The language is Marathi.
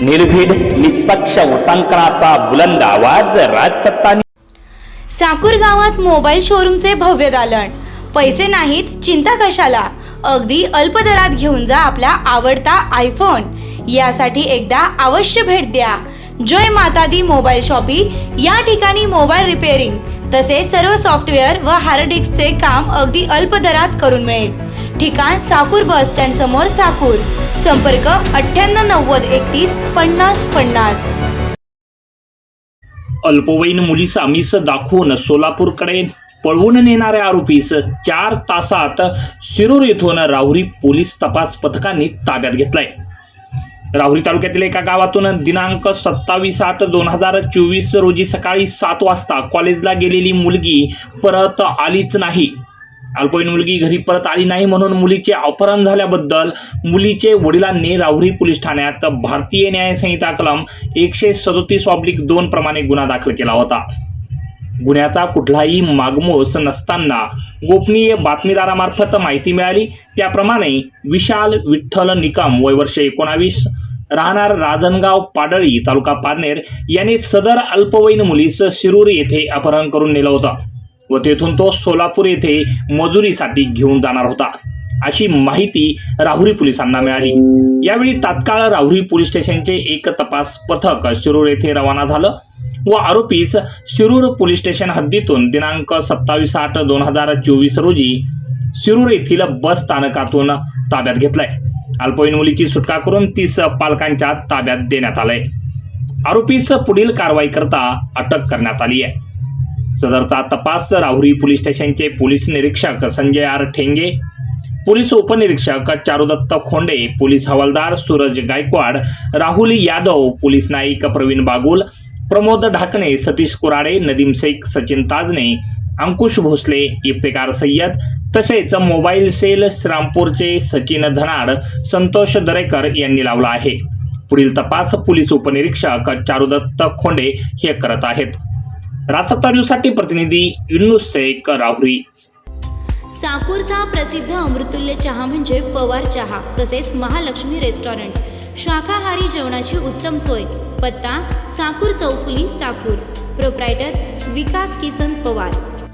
निर्भीड निष्पक्ष उटांकनाचा बुलंद आवाज राजसत्ता साकूर गावात मोबाईल शोरूमचे भव्य दालन. पैसे नाहीत चिंता कशाला? अगदी अल्प दरात घेऊन जा आपला आवडता आयफोन यासाठी एकदा अवश्य भेट द्या. जय माता दी मोबाईल शॉपी. या ठिकाणी मोबाईल रिपेअरिंग तसे सर्व सॉफ्टवेअर व हार्ड डिस्कचे काम अगदी अल्प दरात करून मिळेल. ठिकाण साकूर बस स्टँड समोर साकूर. संपर्क अठ्ठ्याण्णव नव्वद एकतीस पन्नास पन्नास. अल्पवयीन मुलीस आमिष दाखवून सोलापूरकडे पळवून नेणाऱ्या आरोपीस चार तासात शिरूर येथून राहुरी पोलीस तपास पथकांनी ताब्यात घेतलाय. राहुरी तालुक्यातील एका गावातून दिनांक सत्तावीस आठ दोन हजार चोवीस रोजी सकाळी सात वाजता कॉलेजला गेलेली मुलगी परत आलीच नाही. अल्पवयीन मुलगी घरी परत आली नाही म्हणून मुलीचे अपहरण झाल्याबद्दल मुलीचे वडिलांनी राहुरी पोलीस ठाण्यात भारतीय न्यायसंहिता कलम एकशे सदोतीस ऑब्लिक दोन प्रमाणे गुन्हा दाखल केला होता. गुन्ह्याचा कुठलाही मागमोस नसताना गोपनीय बातमीदारामार्फत माहिती मिळाली. त्याप्रमाणे विशाल विठ्ठल निकम वय वर्ष एकोणावीस राहणार राजनगाव पाडळी तालुका पारनेर यांनी सदर अल्पवयीन मुलीस शिरूर येथे अपहरण करून नेलं होतं. व तेथून तो सोलापूर येथे मजुरीसाठी घेऊन जाणार होता. अशी माहिती राहुरी पोलिसांना मिळाली. यावेळी तात्काळ राहुरी पोलीस स्टेशनचे एक तपास पथक शिरूर येथे रवाना झालं व आरोपीस शिरूर पोलीस स्टेशन हद्दीतून दिनांक सत्तावीस आठ दोन हजार चोवीस रोजी शिरूर येथील बस स्थानकातून ताब्यात घेतलाय. अल्पवयीन मुलीची सुटका करून तीस पालकांच्या ताब्यात देण्यात आलंय. आरोपीस पुढील कारवाई करता अटक करण्यात आली आहे. सदरचा तपास राहुरी पोलीस स्टेशनचे पोलीस निरीक्षक संजय आर ठेंगे पोलीस उपनिरीक्षक चारुदत्त खोंडे पोलीस हवालदार सूरज गायकवाड राहुल यादव पोलीस नाईक प्रवीण बागुल प्रमोद ढाकणे सतीश कुराडे नदीम शेख सचिन ताजने अंकुश भोसले इफ्तेकार सय्यद तसेच मोबाईल सेल श्रामपूरचे सचिन धनाड संतोष दरेकर यांनी लावला आहे. पुढील तपास पोलीस उपनिरीक्षक चारुदत्त खोंडे हे करत आहेत. राजसत्ता न्यूजसाठी प्रतिनिधी युनुस शेख राहुरी. साकूरचा प्रसिद्ध अमृतुल्य चहा म्हणजे पवार चहा तसेच महालक्ष्मी रेस्टॉरंट. शाकाहारी जेवणाची उत्तम सोय. पत्ता साकूर चौफुली साकूर. प्रोप्रायटर विकास किसन पवार.